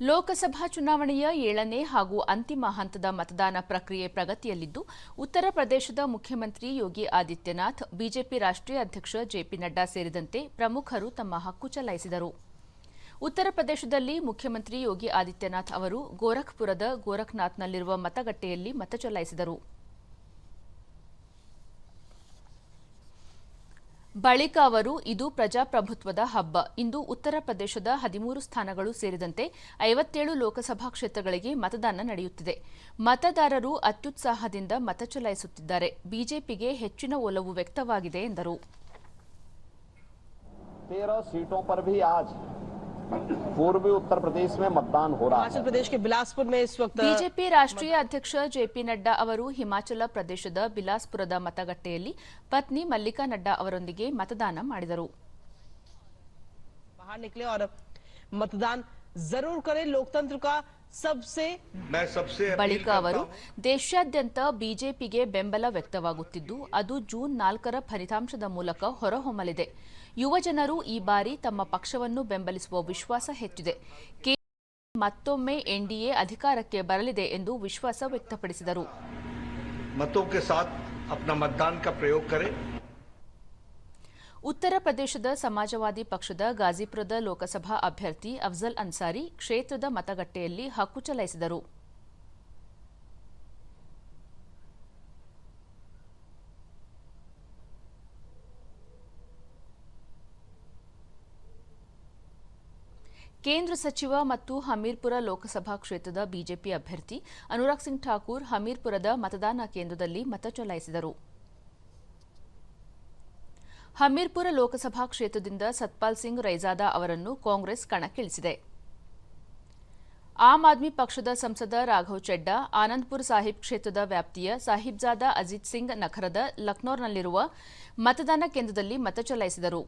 ಲೋಕಸಭಾ ಚುನಾವಣೆಯ ಏಳನೇ ಹಾಗೂ ಅಂತಿಮ ಹಂತದ ಮತದಾನ ಪ್ರಕ್ರಿಯೆ ಪ್ರಗತಿಯಲ್ಲಿದ್ದು, ಉತ್ತರ ಪ್ರದೇಶದ ಮುಖ್ಯಮಂತ್ರಿ ಯೋಗಿ ಆದಿತ್ಯನಾಥ್, ಬಿಜೆಪಿ ರಾಷ್ಟ್ರೀಯ ಅಧ್ಯಕ್ಷ ಜೆಪಿ ನಡ್ಡಾ ಸೇರಿದಂತೆ ಪ್ರಮುಖರು ತಮ್ಮ ಹಕ್ಕು ಚಲಾಯಿಸಿದರು. ಉತ್ತರ ಪ್ರದೇಶದಲ್ಲಿ ಮುಖ್ಯಮಂತ್ರಿ ಯೋಗಿ ಆದಿತ್ಯನಾಥ್ ಅವರು ಗೋರಖ್ಪುರದ ಗೋರಖ್ನಾಥ್ನಲ್ಲಿರುವ ಮತಗಟ್ಟೆಯಲ್ಲಿ ಮತ ಚಲಾಯಿಸಿದರು. ಬಳಿಕ ಅವರು, ಇದು ಪ್ರಜಾಪ್ರಭುತ್ವದ ಹಬ್ಬ. ಇಂದು ಉತ್ತರ ಪ್ರದೇಶದ ಹದಿಮೂರು ಸ್ಥಾನಗಳು ಸೇರಿದಂತೆ ಐವತ್ತೇಳು ಲೋಕಸಭಾ ಕ್ಷೇತ್ರಗಳಿಗೆ ಮತದಾನ ನಡೆಯುತ್ತಿದೆ. ಮತದಾರರು ಅತ್ಯುತ್ಸಾಹದಿಂದ ಮತ ಚಲಾಯಿಸುತ್ತಿದ್ದಾರೆ. ಬಿಜೆಪಿಗೆ ಹೆಚ್ಚಿನ ಒಲವು ವ್ಯಕ್ತವಾಗಿದೆ ಎಂದರು. पूर्वी उत्तर प्रदेश में मतदान हो रहा हिमाचल है प्रदेश के बिलासपुर में इस वक्त ಬಿಜೆಪಿ ರಾಷ್ಟ್ರೀಯ ಅಧ್ಯಕ್ಷ ಜೆಪಿ ನಡ್ಡಾ ಅವರು ಹಿಮಾಚಲ ಪ್ರದೇಶದ ಬಿಲಾಸ್ಪುರದ ಮತಗಟ್ಟೆಯಲ್ಲಿ ಪತ್ನಿ ಮಲ್ಲಿಕಾ ನಡ್ಡಾ ಅವರೊಂದಿಗೆ ಮತದಾನ ಮಾಡಿದರು बाहर निकले और मतदान जरूर करें लोकतंत्र का ಸಬ್ಸೆ ಬಳಿಕ ಅವರು ದೇಶಾದ್ಯಂತ ಬಿಜೆಪಿಗೆ ಬೆಂಬಲ ವ್ಯಕ್ತವಾಗುತ್ತಿದ್ದು ಅದು ಜೂನ್ ನಾಲ್ಕರ ಫಲಿತಾಂಶದ ಮೂಲಕ ಹೊರಹೊಮ್ಮಲಿದೆ. ಯುವ ಜನರು ಈ ಬಾರಿ ತಮ್ಮ ಪಕ್ಷವನ್ನು ಬೆಂಬಲಿಸುವ ವಿಶ್ವಾಸ ಹೆಚ್ಚಿದೆ. ಮತ್ತೊಮ್ಮೆ ಎನ್ಡಿಎ ಅಧಿಕಾರಕ್ಕೆ ಬರಲಿದೆ ಎಂದು ವಿಶ್ವಾಸ ವ್ಯಕ್ತಪಡಿಸಿದರು. ಉತ್ತರ ಪ್ರದೇಶದ ಸಮಾಜವಾದಿ ಪಕ್ಷದ ಗಾಜಿಪುರದ ಲೋಕಸಭಾ ಅಭ್ಯರ್ಥಿ ಅಫ್ಜಲ್ ಅನ್ಸಾರಿ ಕ್ಷೇತ್ರದ ಮತಗಟ್ಟೆಯಲ್ಲಿ ಹಕ್ಕು ಚಲಾಯಿಸಿದರು. ಕೇಂದ್ರ ಸಚಿವ ಮತ್ತು ಹಮೀರ್ಪುರ ಲೋಕಸಭಾ ಕ್ಷೇತ್ರದ ಬಿಜೆಪಿ ಅಭ್ಯರ್ಥಿ ಅನುರಾಗ್ ಸಿಂಗ್ ಠಾಕೂರ್ ಹಮೀರ್ಪುರದ ಮತದಾನ ಕೇಂದ್ರದಲ್ಲಿ ಮತ ಚಲಾಯಿಸಿದರು. ಹಮೀರ್ಪುರ ಲೋಕಸಭಾ ಕ್ಷೇತ್ರದಿಂದ ಸತ್ಪಾಲ್ ಸಿಂಗ್ ರೈಜಾದಾ ಅವರನ್ನು ಕಾಂಗ್ರೆಸ್ ಕಣಕ್ಕಿಳಿಸಿದೆ. ಆಮ್ ಆದ್ಮಿ ಪಕ್ಷದ ಸಂಸದ ರಾಘವ್ ಚೆಡ್ಡಾ, ಆನಂದ್ಪುರ್ ಸಾಹಿಬ್ ಕ್ಷೇತ್ರದ ವ್ಯಾಪ್ತಿಯ ಸಾಹಿಬ್ಜಾದಾ ಅಜಿತ್ ಸಿಂಗ್ ನಖರದ ಲಕ್ನೋರ್ನಲ್ಲಿರುವ ಮತದಾನ ಕೇಂದ್ರದಲ್ಲಿ ಮತ ಚಲಾಯಿಸಿದರು.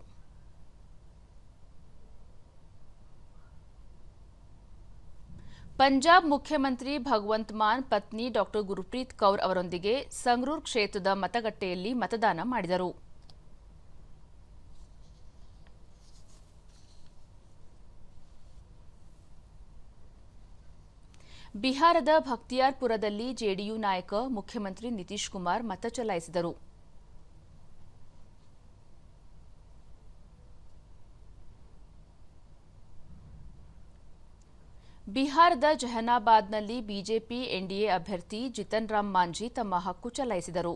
ಪಂಜಾಬ್ ಮುಖ್ಯಮಂತ್ರಿ ಭಗವಂತ್ ಮಾನ್, ಪತ್ನಿ ಡಾ ಗುರುಪ್ರೀತ್ ಕೌರ್ ಅವರೊಂದಿಗೆ ಸಂಗ್ರೂರ್ ಕ್ಷೇತ್ರದ ಮತಗಟ್ಟೆಯಲ್ಲಿ ಮತದಾನ ಮಾಡಿದರು. ಬಿಹಾರದ ಭಕ್ತಿಯಾರ್ಪುರದಲ್ಲಿ ಜೆಡಿಯು ನಾಯಕ ಮುಖ್ಯಮಂತ್ರಿ ನಿತೀಶ್ ಕುಮಾರ್ ಮತ ಚಲಾಯಿಸಿದರು. ಬಿಹಾರದ ಜಹನಾಬಾದ್ನಲ್ಲಿ ಬಿಜೆಪಿ ಎನ್ಡಿಎ ಅಭ್ಯರ್ಥಿ ಜಿತನ್ ರಾಮ್ ಮಾಂಜಿ ತಮ್ಮ ಹಕ್ಕು ಚಲಾಯಿಸಿದರು.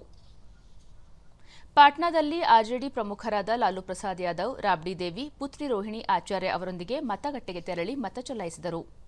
ಪಾಟ್ನಾದಲ್ಲಿ ಆರ್ಜೆಡಿ ಪ್ರಮುಖರಾದ ಲಾಲು ಪ್ರಸಾದ್ ಯಾದವ್, ರಾಬ್ಡಿ ದೇವಿ, ಪುತ್ರಿ ರೋಹಿಣಿ ಆಚಾರ್ಯ ಅವರೊಂದಿಗೆ ಮತಗಟ್ಟೆಗೆ ತೆರಳಿ ಮತ ಚಲಾಯಿಸಿದರು.